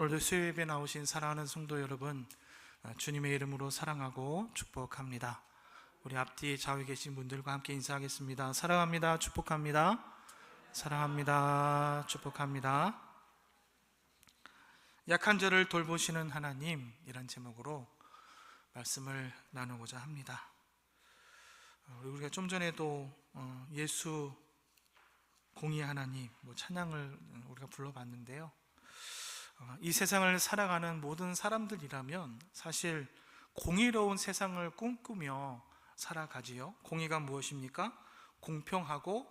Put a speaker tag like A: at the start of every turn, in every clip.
A: 오늘도 수요 예배 나오신 사랑하는 성도 여러분 아, 주님의 이름으로 사랑하고 축복합니다. 우리 앞뒤에 좌우에 계신 분들과 함께 인사하겠습니다. 사랑합니다. 축복합니다. 사랑합니다. 축복합니다. 약한 자를 돌보시는 하나님 이란 제목으로 말씀을 나누고자 합니다. 어, 우리가 좀 전에도 어, 예수 공의 하나님 뭐 찬양을 우리가 불러봤는데요. 어, 이 세상을 살아가는 모든 사람들이라면 사실 공의로운 세상을 꿈꾸며 살아가지요. 공의가 무엇입니까? 공평하고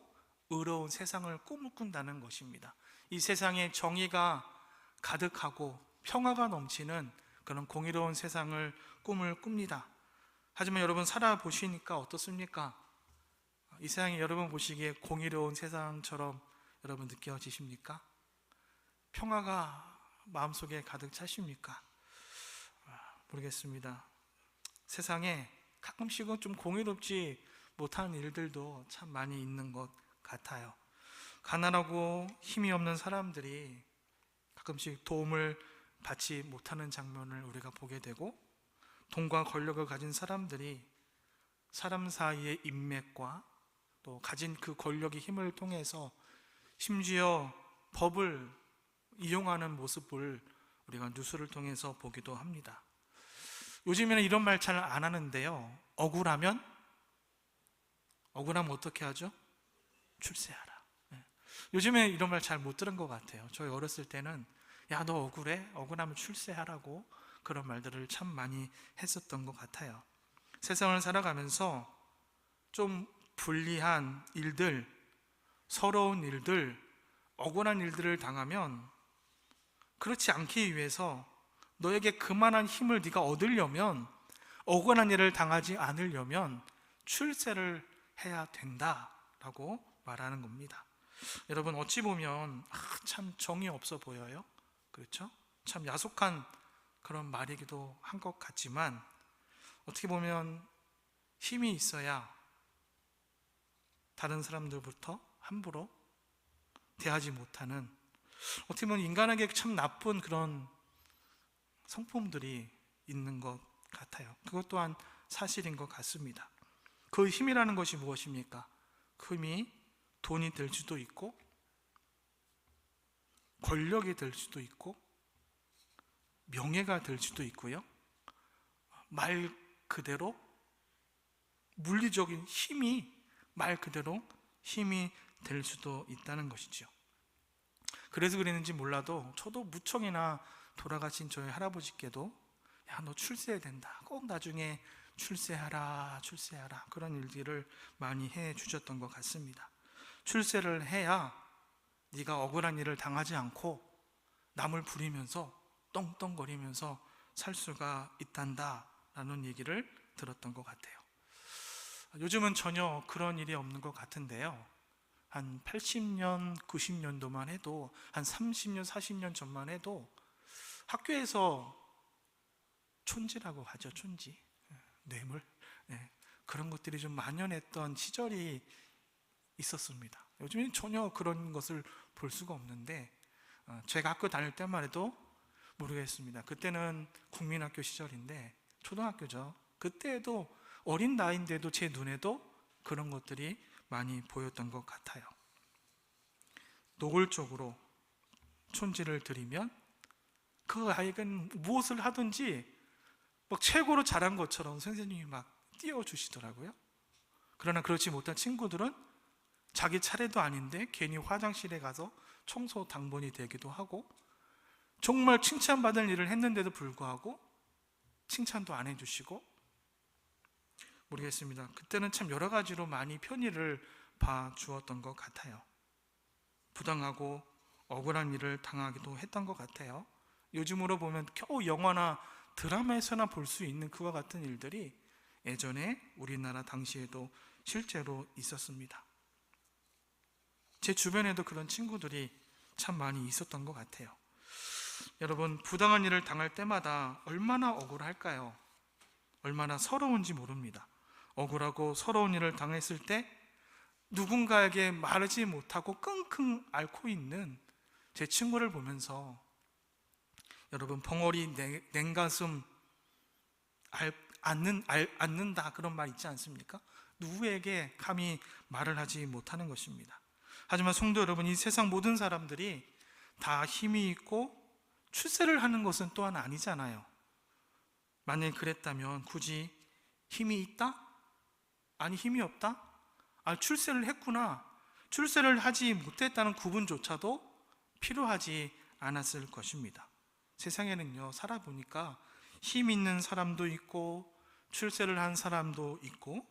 A: 의로운 세상을 꿈꾼다는 것입니다. 이 세상에 정의가 가득하고 평화가 넘치는 그런 공의로운 세상을 꿈을 꿉니다. 하지만 여러분 살아보시니까 어떻습니까? 이 세상이 여러분 보시기에 공의로운 세상처럼 여러분 느껴지십니까? 평화가 마음속에 가득 차십니까? 아, 모르겠습니다. 세상에 가끔씩은 좀 공의롭지 못한 일들도 참 많이 있는 것 같아요. 가난하고 힘이 없는 사람들이 가끔씩 도움을 받지 못하는 장면을 우리가 보게 되고 돈과 권력을 가진 사람들이 사람 사이의 인맥과 또 가진 그 권력의 힘을 통해서 심지어 법을 이용하는 모습을 우리가 뉴스를 통해서 보기도 합니다. 요즘에는 이런 말 잘 안 하는데요. 억울하면 억울하면 어떻게 하죠? 출세하라. 예. 요즘에 이런 말 잘 못 들은 것 같아요. 저희 어렸을 때는 야 너 억울해? 억울하면 출세하라고 그런 말들을 참 많이 했었던 것 같아요. 세상을 살아가면서 좀 불리한 일들, 서러운 일들, 억울한 일들을 당하면 그렇지 않기 위해서 너에게 그만한 힘을 네가 얻으려면 억울한 일을 당하지 않으려면 출세를 해야 된다라고 말하는 겁니다. 여러분 어찌 보면 아, 참 정이 없어 보여요. 그렇죠? 참 야속한 그런 말이기도 한 것 같지만 어떻게 보면 힘이 있어야 다른 사람들부터 함부로 대하지 못하는 어떻게 보면 인간에게 참 나쁜 그런 성품들이 있는 것 같아요. 그것 또한 사실인 것 같습니다. 그 힘이라는 것이 무엇입니까? 그 힘이 돈이 될 수도 있고, 권력이 될 수도 있고, 명예가 될 수도 있고요. 말 그대로 물리적인 힘이 말 그대로 힘이 될 수도 있다는 것이죠. 그래서 그랬는지 몰라도 저도 무척이나 돌아가신 저희 할아버지께도 야 너 출세해야 된다. 꼭 나중에 출세하라, 출세하라 그런 일들을 많이 해 주셨던 것 같습니다. 출세를 해야 네가 억울한 일을 당하지 않고 남을 부리면서 떵떵거리면서 살 수가 있단다라는 얘기를 들었던 것 같아요. 요즘은 전혀 그런 일이 없는 것 같은데요. 한 80년, 90년도만 해도 한 30년, 40년 전만 해도 학교에서 촌지라고 하죠, 촌지. 뇌물. 네, 그런 것들이 좀 만연했던 시절이 있었습니다. 요즘엔 전혀 그런 것을 볼 수가 없는데 어, 제가 학교 다닐 때만 해도 모르겠습니다. 그때는 국민학교 시절인데 초등학교죠. 그때도 어린 나이인데도 제 눈에도 그런 것들이 많이 보였던 것 같아요. 노골적으로 촌지를 드리면 그 아이가 무엇을 하든지 막 최고로 잘한 것처럼 선생님이 막 띄워주시더라고요. 그러나 그렇지 못한 친구들은 자기 차례도 아닌데 괜히 화장실에 가서 청소 당번이 되기도 하고 정말 칭찬받을 일을 했는데도 불구하고 칭찬도 안 해주시고 모르겠습니다. 그때는 참 여러 가지로 많이 편의를 봐 주었던 것 같아요. 부당하고 억울한 일을 당하기도 했던 것 같아요. 요즘으로 보면 겨우 영화나 드라마에서나 볼 수 있는 그와 같은 일들이 예전에 우리나라 당시에도 실제로 있었습니다. 제 주변에도 그런 친구들이 참 많이 있었던 것 같아요. 여러분, 부당한 일을 당할 때마다 얼마나 억울할까요? 얼마나 서러운지 모릅니다. 억울하고 서러운 일을 당했을 때 누군가에게 말하지 못하고 끙끙 앓고 있는 제 친구를 보면서 여러분 벙어리 냉- 냉가슴 알, 않는다 그런 말 있지 않습니까? 누구에게 감히 말을 하지 못하는 것입니다. 하지만 성도 여러분, 이 세상 모든 사람들이 다 힘이 있고 출세를 하는 것은 또한 아니잖아요. 만약 그랬다면 굳이 힘이 있다? 아니 힘이 없다? 아 출세를 했구나. 출세를 하지 못했다는 구분조차도 필요하지 않았을 것입니다. 세상에는요 살아보니까 힘 있는 사람도 있고 출세를 한 사람도 있고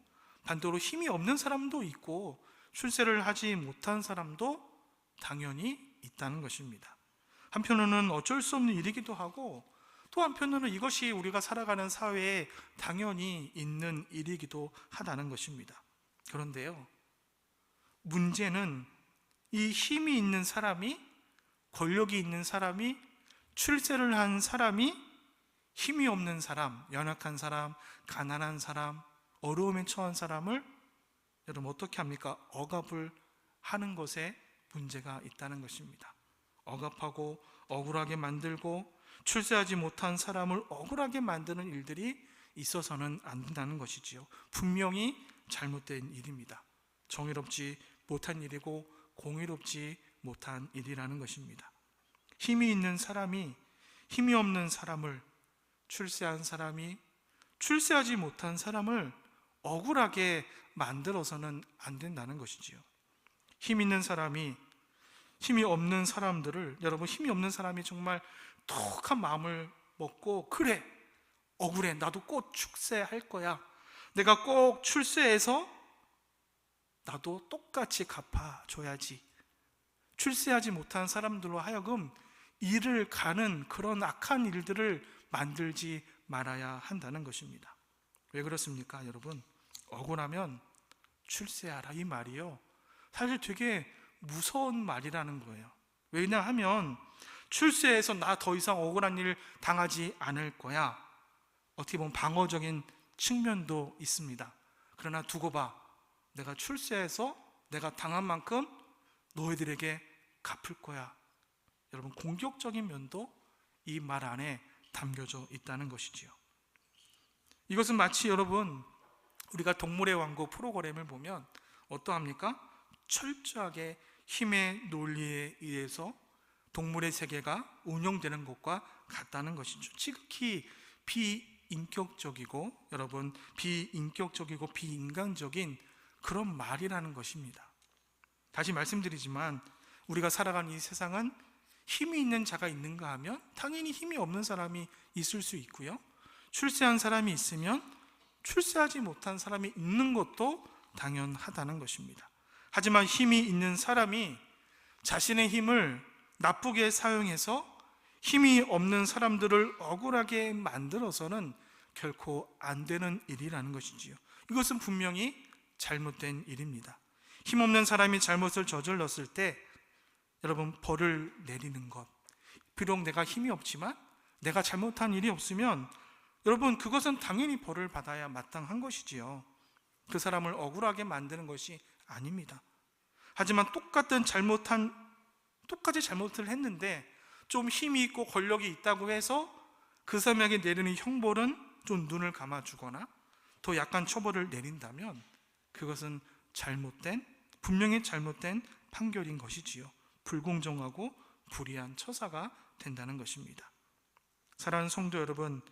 A: 반대로 힘이 없는 사람도 있고 출세를 하지 못한 사람도 당연히 있다는 것입니다. 한편으로는 어쩔 수 없는 일이기도 하고 또 한편으로는 이것이 우리가 살아가는 사회에 당연히 있는 일이기도 하다는 것입니다. 그런데요, 문제는 이 힘이 있는 사람이 권력이 있는 사람이 출세를 한 사람이 힘이 없는 사람, 연약한 사람, 가난한 사람, 어려움에 처한 사람을 여러분 어떻게 합니까? 억압을 하는 것에 문제가 있다는 것입니다. 억압하고 억울하게 만들고 출세하지 못한 사람을 억울하게 만드는 일들이 있어서는 안 된다는 것이지요. 분명히 잘못된 일입니다. 정의롭지 못한 일이고 공의롭지 못한 일이라는 것입니다. 힘이 있는 사람이 힘이 없는 사람을 출세한 사람이 출세하지 못한 사람을 억울하게 만들어서는 안 된다는 것이지요. 힘 있는 사람이 힘이 없는 사람들을 여러분 힘이 없는 사람이 정말 톡한 마음을 먹고 그래 억울해 나도 꼭 출세할 거야. 내가 꼭 출세해서 나도 똑같이 갚아줘야지. 출세하지 못한 사람들로 하여금 일을 가는 그런 악한 일들을 만들지 말아야 한다는 것입니다. 왜 그렇습니까 여러분? 억울하면 출세하라 이 말이요. 사실 되게 무서운 말이라는 거예요. 왜냐하면 출세해서 나 더 이상 억울한 일 당하지 않을 거야. 어떻게 보면 방어적인 측면도 있습니다. 그러나 두고 봐. 내가 출세해서 내가 당한 만큼 너희들에게 갚을 거야. 여러분 공격적인 면도 이 말 안에 담겨져 있다는 것이지요. 이것은 마치 여러분 우리가 동물의 왕국 프로그램을 보면 어떠합니까? 철저하게 힘의 논리에 의해서 동물의 세계가 운영되는 것과 같다는 것이죠. 지극히 비인격적이고 여러분 비인격적이고 비인간적인 그런 말이라는 것입니다. 다시 말씀드리지만 우리가 살아가는 이 세상은 힘이 있는 자가 있는가 하면 당연히 힘이 없는 사람이 있을 수 있고요. 출세한 사람이 있으면 출세하지 못한 사람이 있는 것도 당연하다는 것입니다. 하지만 힘이 있는 사람이 자신의 힘을 나쁘게 사용해서 힘이 없는 사람들을 억울하게 만들어서는 결코 안 되는 일이라는 것이지요. 이것은 분명히 잘못된 일입니다. 힘없는 사람이 잘못을 저질렀을 때 여러분 벌을 내리는 것. 비록 내가 힘이 없지만 내가 잘못한 일이 없으면 여러분 그것은 당연히 벌을 받아야 마땅한 것이지요. 그 사람을 억울하게 만드는 것이 아닙니다. 하지만 똑같은 잘못한 똑같이 잘못을 했는데 좀 힘이 있고 권력이 있다고 해서 그 사람에게 내리는 형벌은 좀 눈을 감아주거나 더 약간 처벌을 내린다면 그것은 잘못된 분명히 잘못된 판결인 것이지요. 불공정하고 불의한 처사가 된다는 것입니다. 사랑하는 성도 여러분,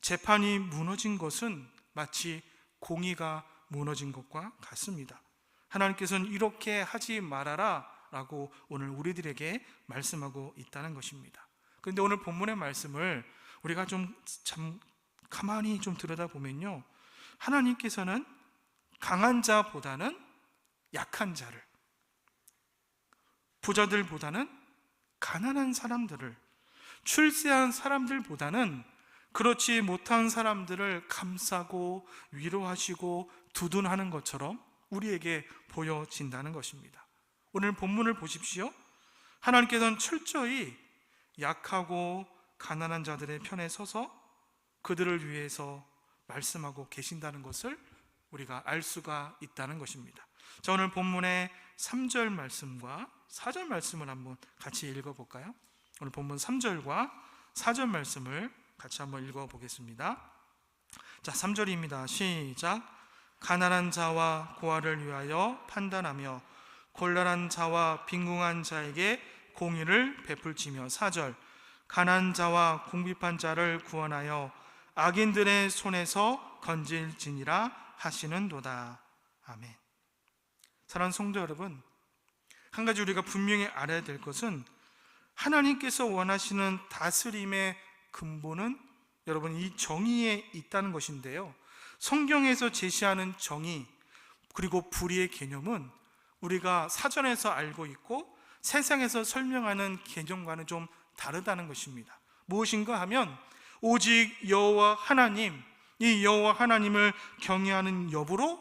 A: 재판이 무너진 것은 마치 공의가 무너진 것과 같습니다. 하나님께서는 이렇게 하지 말아라 라고 오늘 우리들에게 말씀하고 있다는 것입니다. 그런데 오늘 본문의 말씀을 우리가 좀 참 가만히 좀 들여다보면요. 하나님께서는 강한 자보다는 약한 자를, 부자들보다는 가난한 사람들을, 출세한 사람들보다는 그렇지 못한 사람들을 감싸고 위로하시고 두둔하는 것처럼 우리에게 보여진다는 것입니다. 오늘 본문을 보십시오. 하나님께서는 철저히 약하고 가난한 자들의 편에 서서 그들을 위해서 말씀하고 계신다는 것을 우리가 알 수가 있다는 것입니다. 자, 오늘 본문의 3절 말씀과 4절 말씀을 한번 같이 읽어 볼까요? 오늘 본문 3절과 4절 말씀을 같이 한번 읽어 보겠습니다. 자, 3절입니다. 시작. 가난한 자와 고아를 위하여 판단하며 곤란한 자와 빈궁한 자에게 공의를 베풀지며 4절. 가난한 자와 궁핍한 자를 구원하여 악인들의 손에서 건질지니라 하시는도다. 아멘. 사랑하는 성도 여러분, 한 가지 우리가 분명히 알아야 될 것은 하나님께서 원하시는 다스림의 근본은 여러분 이 정의에 있다는 것인데요. 성경에서 제시하는 정의 그리고 불의의 개념은 우리가 사전에서 알고 있고 세상에서 설명하는 개념과는 좀 다르다는 것입니다. 무엇인가 하면 오직 여호와 하나님, 이 여호와 하나님을 경외하는 여부로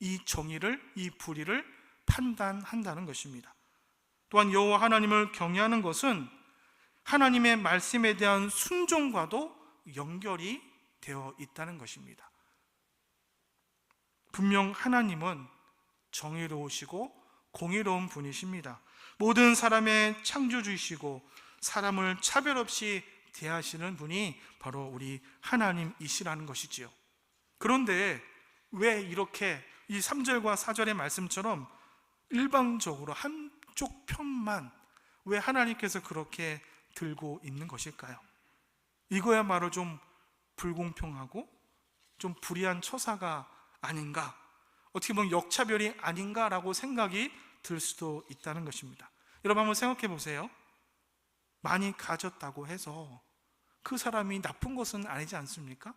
A: 이 정의를 이 불의를 판단한다는 것입니다. 또한 여호와 하나님을 경외하는 것은 하나님의 말씀에 대한 순종과도 연결이 되어 있다는 것입니다. 분명 하나님은 정의로우시고 공의로운 분이십니다. 모든 사람의 창조주이시고 사람을 차별 없이 대하시는 분이 바로 우리 하나님이시라는 것이지요. 그런데 왜 이렇게 이 3절과 4절의 말씀처럼 일방적으로 한쪽 편만 왜 하나님께서 그렇게 들고 있는 것일까요? 이거야말로 좀 불공평하고 좀 불의한 처사가 아닌가 어떻게 보면 역차별이 아닌가라고 생각이 들 수도 있다는 것입니다. 여러분 한번 생각해 보세요. 많이 가졌다고 해서 그 사람이 나쁜 것은 아니지 않습니까?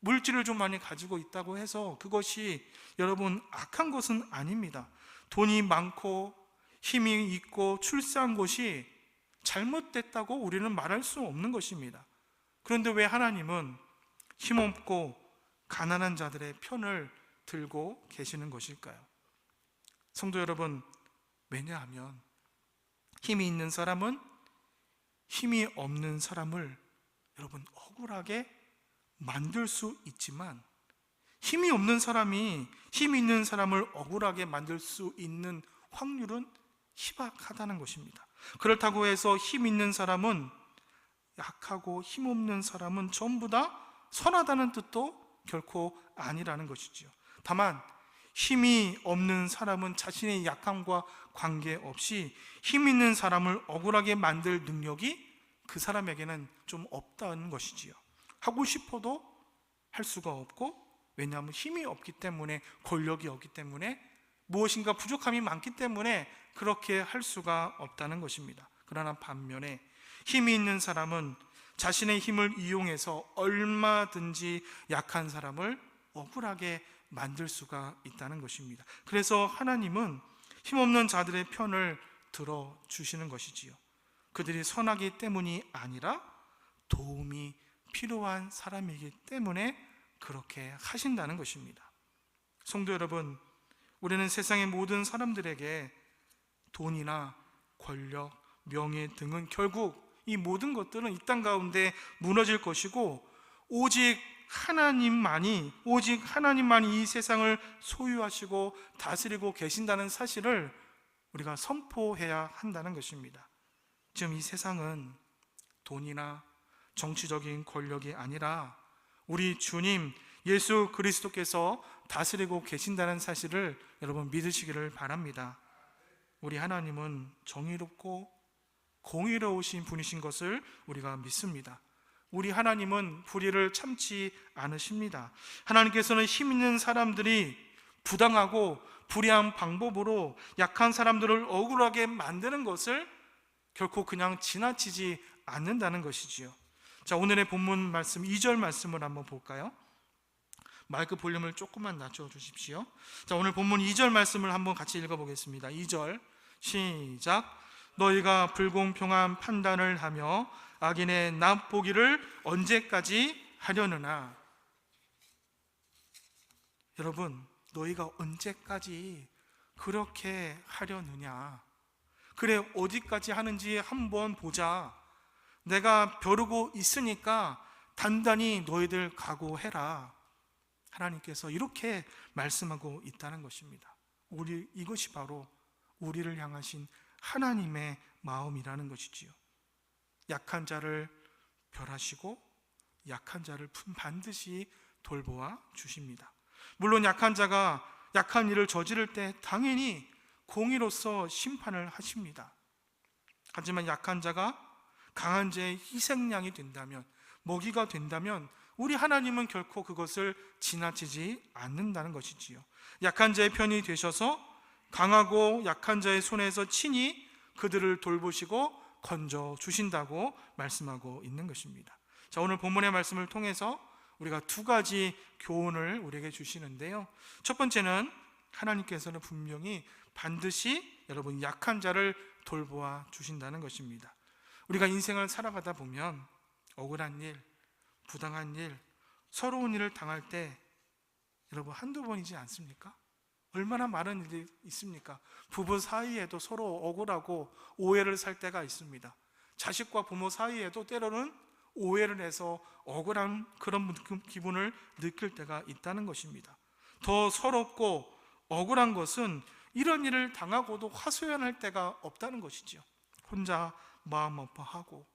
A: 물질을 좀 많이 가지고 있다고 해서 그것이 여러분 악한 것은 아닙니다. 돈이 많고 힘이 있고 출세한 것이 잘못됐다고 우리는 말할 수 없는 것입니다. 그런데 왜 하나님은 힘없고 가난한 자들의 편을 들고 계시는 것일까요? 성도 여러분, 왜냐하면 힘이 있는 사람은 힘이 없는 사람을 여러분 억울하게 만들 수 있지만 힘이 없는 사람이 힘 있는 사람을 억울하게 만들 수 있는 확률은 희박하다는 것입니다. 그렇다고 해서 힘 있는 사람은 약하고 힘 없는 사람은 전부 다 선하다는 뜻도 결코 아니라는 것이지요. 다만 힘이 없는 사람은 자신의 약함과 관계없이 힘 있는 사람을 억울하게 만들 능력이 그 사람에게는 좀 없다는 것이지요. 하고 싶어도 할 수가 없고 왜냐하면 힘이 없기 때문에 권력이 없기 때문에 무엇인가 부족함이 많기 때문에 그렇게 할 수가 없다는 것입니다. 그러나 반면에 힘이 있는 사람은 자신의 힘을 이용해서 얼마든지 약한 사람을 억울하게 만들 수가 있다는 것입니다. 그래서 하나님은 힘없는 자들의 편을 들어 주시는 것이지요. 그들이 선하기 때문이 아니라 도움이 필요한 사람이기 때문에 그렇게 하신다는 것입니다. 성도 여러분, 우리는 세상의 모든 사람들에게 돈이나 권력, 명예 등은 결국 이 모든 것들은 이 땅 가운데 무너질 것이고 오직 하나님만이 오직 하나님만이 이 세상을 소유하시고 다스리고 계신다는 사실을 우리가 선포해야 한다는 것입니다. 지금 이 세상은 돈이나 정치적인 권력이 아니라 우리 주님 예수 그리스도께서 다스리고 계신다는 사실을 여러분 믿으시기를 바랍니다. 우리 하나님은 정의롭고 공의로우신 분이신 것을 우리가 믿습니다. 우리 하나님은 불의를 참지 않으십니다. 하나님께서는 힘 있는 사람들이 부당하고 불의한 방법으로 약한 사람들을 억울하게 만드는 것을 결코 그냥 지나치지 않는다는 것이지요. 자, 오늘의 본문 말씀 2절 말씀을 한번 볼까요? 마이크 볼륨을 조금만 낮춰 주십시오. 자, 오늘 본문 2절 말씀을 한번 같이 읽어 보겠습니다. 2절 시작. 너희가 불공평한 판단을 하며 악인의 납보기를 언제까지 하려느냐? 여러분, 너희가 언제까지 그렇게 하려느냐? 그래, 어디까지 하는지 한번 보자. 내가 벼르고 있으니까 단단히 너희들 각오해라. 하나님께서 이렇게 말씀하고 있다는 것입니다. 우리 이것이 바로 우리를 향하신 하나님의 마음이라는 것이지요. 약한 자를 별하시고 약한 자를 반드시 돌보아 주십니다. 물론 약한 자가 약한 일을 저지를 때 당연히 공의로서 심판을 하십니다. 하지만 약한 자가 강한 자의 희생양이 된다면 먹이가 된다면 우리 하나님은 결코 그것을 지나치지 않는다는 것이지요. 약한 자의 편이 되셔서 강하고 약한 자의 손에서 친히 그들을 돌보시고 건져 주신다고 말씀하고 있는 것입니다. 자, 오늘 본문의 말씀을 통해서 우리가 두 가지 교훈을 우리에게 주시는데요. 첫 번째는 하나님께서는 분명히 반드시 여러분 약한 자를 돌보아 주신다는 것입니다. 우리가 인생을 살아가다 보면 억울한 일, 부당한 일, 서러운 일을 당할 때 여러분 한두 번이지 않습니까? 얼마나 많은 일이 있습니까? 부부 사이에도 서로 억울하고 오해를 살 때가 있습니다. 자식과 부모 사이에도 때로는 오해를 해서 억울한 그런 기분을 느낄 때가 있다는 것입니다. 더 서럽고 억울한 것은 이런 일을 당하고도 화소연할 때가 없다는 것이지요. 혼자 마음 아파하고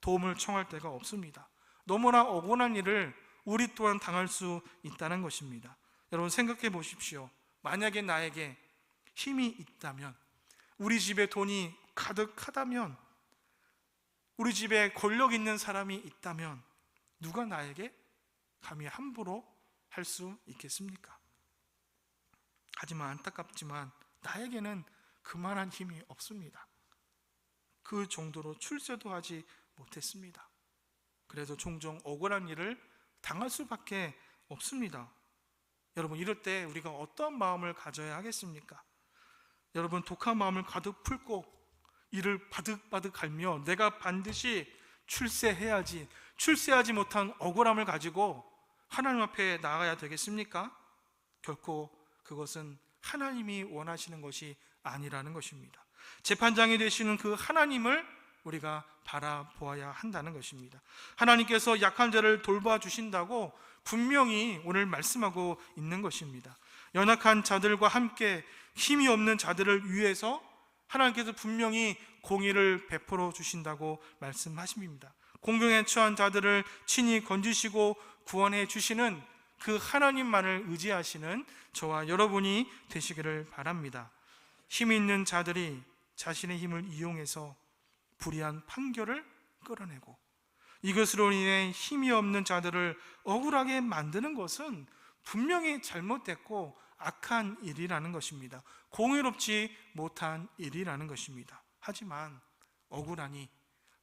A: 도움을 청할 때가 없습니다. 너무나 억울한 일을 우리 또한 당할 수 있다는 것입니다. 여러분 생각해 보십시오. 만약에 나에게 힘이 있다면, 우리 집에 돈이 가득하다면, 우리 집에 권력 있는 사람이 있다면, 누가 나에게 감히 함부로 할 수 있겠습니까? 하지만 안타깝지만 나에게는 그만한 힘이 없습니다. 그 정도로 출세도 하지 못했습니다. 그래서 종종 억울한 일을 당할 수밖에 없습니다. 여러분 이럴 때 우리가 어떤 마음을 가져야 하겠습니까? 여러분 독한 마음을 가득 풀고 이를 바득바득 갈며 내가 반드시 출세해야지 출세하지 못한 억울함을 가지고 하나님 앞에 나아가야 되겠습니까? 결코 그것은 하나님이 원하시는 것이 아니라는 것입니다. 재판장이 되시는 그 하나님을 우리가 바라보아야 한다는 것입니다. 하나님께서 약한 자를 돌봐 주신다고 분명히 오늘 말씀하고 있는 것입니다. 연약한 자들과 함께 힘이 없는 자들을 위해서 하나님께서 분명히 공의를 베풀어 주신다고 말씀하십니다. 공경에 처한 자들을 친히 건지시고 구원해 주시는 그 하나님만을 의지하시는 저와 여러분이 되시기를 바랍니다. 힘 있는 자들이 자신의 힘을 이용해서 불의한 판결을 끌어내고 이것으로 인해 힘이 없는 자들을 억울하게 만드는 것은 분명히 잘못됐고 악한 일이라는 것입니다. 공의롭지 못한 일이라는 것입니다. 하지만 억울하니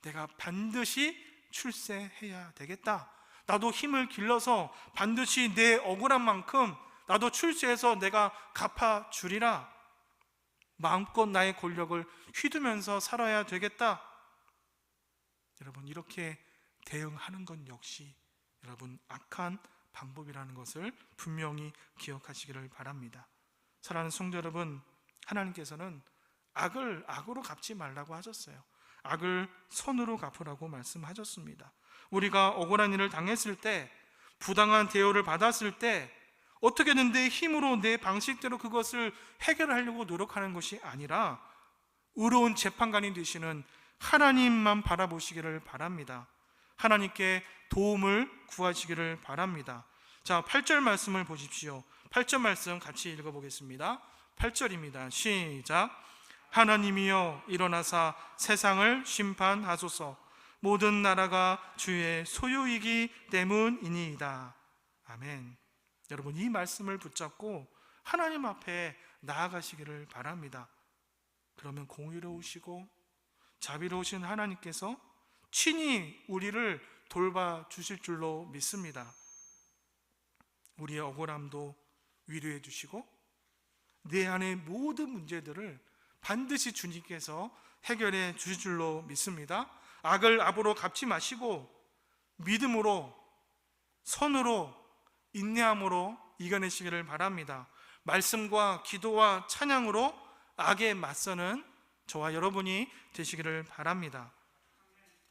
A: 내가 반드시 출세해야 되겠다. 나도 힘을 길러서 반드시 내 억울한 만큼 나도 출세해서 내가 갚아 주리라. 마음껏 나의 권력을 휘두면서 살아야 되겠다. 여러분, 이렇게 대응하는 것 역시 여러분 악한 방법이라는 것을 분명히 기억하시기를 바랍니다. 사랑하는 성도 여러분, 하나님께서는 악을 악으로 갚지 말라고 하셨어요. 악을 선으로 갚으라고 말씀하셨습니다. 우리가 억울한 일을 당했을 때, 부당한 대우를 받았을 때, 어떻게든 내 힘으로 내 방식대로 그것을 해결하려고 노력하는 것이 아니라 의로운 재판관이 되시는 하나님만 바라보시기를 바랍니다. 하나님께 도움을 구하시기를 바랍니다. 자, 8절 말씀을 보십시오. 8절 말씀 같이 읽어 보겠습니다. 8절입니다. 시작. 하나님이여 일어나사 세상을 심판하소서. 모든 나라가 주의 소유이기 때문이니이다. 아멘. 여러분 이 말씀을 붙잡고 하나님 앞에 나아가시기를 바랍니다. 그러면 공의로우시고 자비로우신 하나님께서 친히 우리를 돌봐 주실 줄로 믿습니다. 우리의 억울함도 위로해 주시고 내 안의 모든 문제들을 반드시 주님께서 해결해 주실 줄로 믿습니다. 악을 악으로 갚지 마시고 믿음으로 선으로 인내함으로 이겨내시기를 바랍니다. 말씀과 기도와 찬양으로 악에 맞서는 저와 여러분이 되시기를 바랍니다.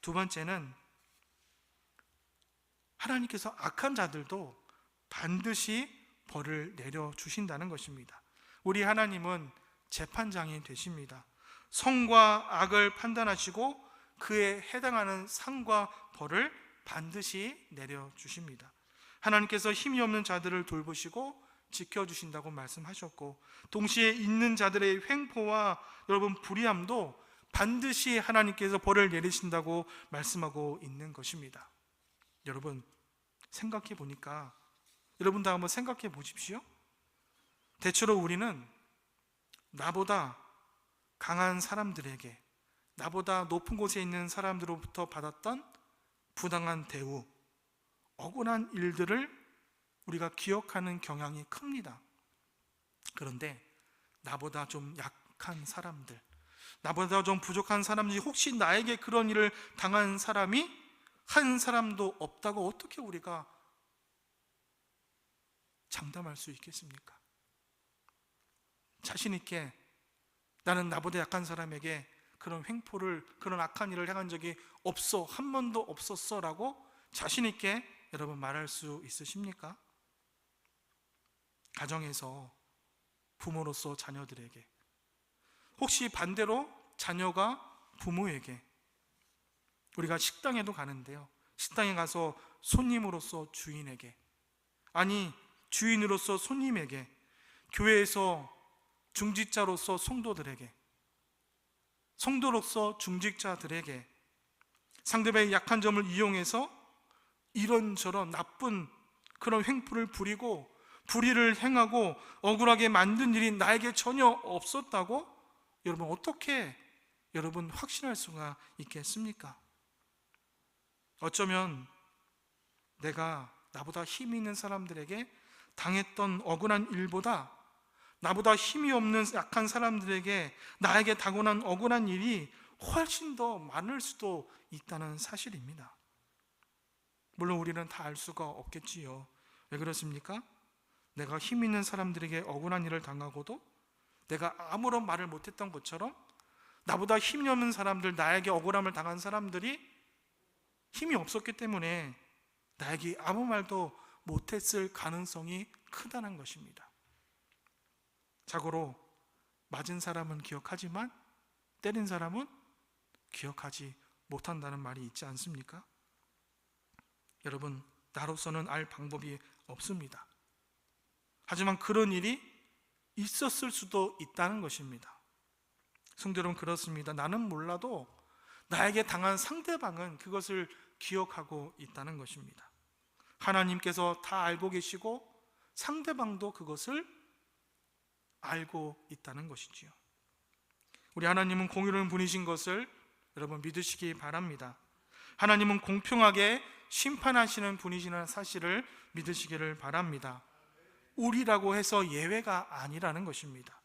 A: 두 번째는 하나님께서 악한 자들도 반드시 벌을 내려 주신다는 것입니다. 우리 하나님은 재판장이 되십니다. 성과 악을 판단하시고 그에 해당하는 상과 벌을 반드시 내려 주십니다. 하나님께서 힘이 없는 자들을 돌보시고 지켜 주신다고 말씀하셨고 동시에 있는 자들의 횡포와 여러분 불의함도 반드시 하나님께서 벌을 내리신다고 말씀하고 있는 것입니다. 여러분 생각해 보니까 여러분도 한번 생각해 보십시오. 대체로 우리는 나보다 강한 사람들에게 나보다 높은 곳에 있는 사람들로부터 받았던 부당한 대우, 억울한 일들을 우리가 기억하는 경향이 큽니다. 그런데 나보다 좀 약한 사람들, 나보다 좀 부족한 사람들이 혹시 나에게 그런 일을 당한 사람이 한 사람도 없다고 어떻게 우리가 장담할 수 있겠습니까? 자신 있게 나는 나보다 약한 사람에게 그런 횡포를 그런 악한 일을 행한 적이 없어 한 번도 없었어 라고 자신 있게 여러분 말할 수 있으십니까? 가정에서 부모로서 자녀들에게 혹시 반대로 자녀가 부모에게 우리가 식당에도 가는데요. 식당에 가서 손님으로서 주인에게 아니 주인으로서 손님에게 교회에서 중직자로서 성도들에게 성도로서 중직자들에게 상대방의 약한 점을 이용해서 이런저런 나쁜 그런 횡포를 부리고 불의를 행하고 억울하게 만든 일이 나에게 전혀 없었다고 여러분 어떻게 여러분 확신할 수가 있겠습니까? 어쩌면 내가 나보다 힘이 있는 사람들에게 당했던 억울한 일보다 나보다 힘이 없는 약한 사람들에게 나에게 당원한 억울한 일이 훨씬 더 많을 수도 있다는 사실입니다. 물론 우리는 다 알 수가 없겠지요. 왜 그렇습니까? 내가 힘 있는 사람들에게 억울한 일을 당하고도 내가 아무런 말을 못했던 것처럼 나보다 힘이 없는 사람들, 나에게 억울함을 당한 사람들이 힘이 없었기 때문에 나에게 아무 말도 못했을 가능성이 크다는 것입니다. 자고로 맞은 사람은 기억하지만 때린 사람은 기억하지 못한다는 말이 있지 않습니까? 여러분, 나로서는 알 방법이 없습니다. 하지만 그런 일이 있었을 수도 있다는 것입니다. 성도 여러분, 그렇습니다. 나는 몰라도 나에게 당한 상대방은 그것을 기억하고 있다는 것입니다. 하나님께서 다 알고 계시고 상대방도 그것을 알고 있다는 것이지요. 우리 하나님은 공의로운 분이신 것을 여러분 믿으시기 바랍니다. 하나님은 공평하게 심판하시는 분이시라는 사실을 믿으시기를 바랍니다. 우리라고 해서 예외가 아니라는 것입니다.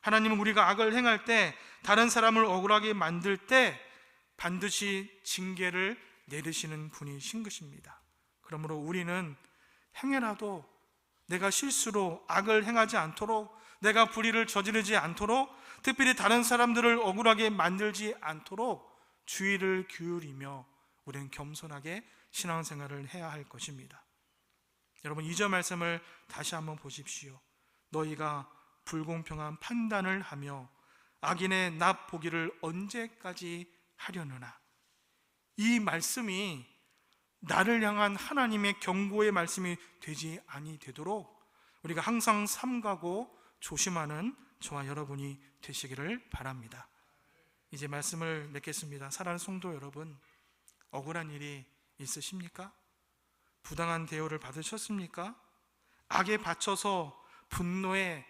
A: 하나님은 우리가 악을 행할 때 다른 사람을 억울하게 만들 때 반드시 징계를 내리시는 분이신 것입니다. 그러므로 우리는 행여라도 내가 실수로 악을 행하지 않도록 내가 불의를 저지르지 않도록 특별히 다른 사람들을 억울하게 만들지 않도록 주의를 기울이며 우리는 겸손하게 신앙생활을 해야 할 것입니다. 여러분 이 절 말씀을 다시 한번 보십시오. 너희가 불공평한 판단을 하며 악인의 납 보기를 언제까지 하려느나 이 말씀이 나를 향한 하나님의 경고의 말씀이 되지 아니 되도록 우리가 항상 삼가고 조심하는 저와 여러분이 되시기를 바랍니다. 이제 말씀을 맺겠습니다. 사랑하는 성도 여러분, 억울한 일이 있으십니까? 부당한 대우를 받으셨습니까? 악에 받쳐서 분노에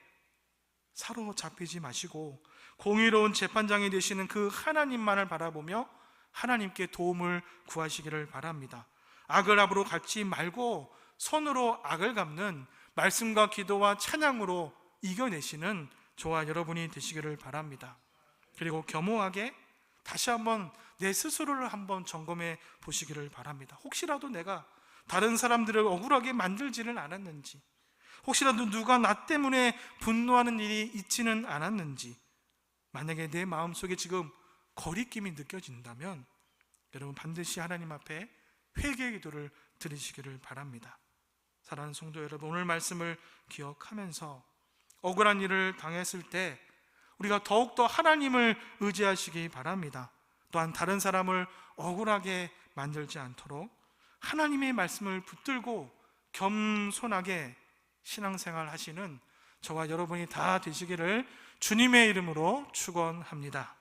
A: 사로잡히지 마시고 공의로운 재판장이 되시는 그 하나님만을 바라보며 하나님께 도움을 구하시기를 바랍니다. 악을 앞으로 갖지 말고 손으로 악을 갚는 말씀과 기도와 찬양으로 이겨내시는 저와 여러분이 되시기를 바랍니다. 그리고 겸허하게 다시 한번 내 스스로를 한번 점검해 보시기를 바랍니다. 혹시라도 내가 다른 사람들을 억울하게 만들지는 않았는지, 혹시라도 누가 나 때문에 분노하는 일이 있지는 않았는지, 만약에 내 마음 속에 지금 거리낌이 느껴진다면 여러분 반드시 하나님 앞에 회개 기도를 드리시기를 바랍니다. 사랑하는 성도 여러분, 오늘 말씀을 기억하면서 억울한 일을 당했을 때 우리가 더욱더 하나님을 의지하시기 바랍니다. 또한 다른 사람을 억울하게 만들지 않도록 하나님의 말씀을 붙들고 겸손하게 신앙생활 하시는 저와 여러분이 다 되시기를 주님의 이름으로 축원합니다.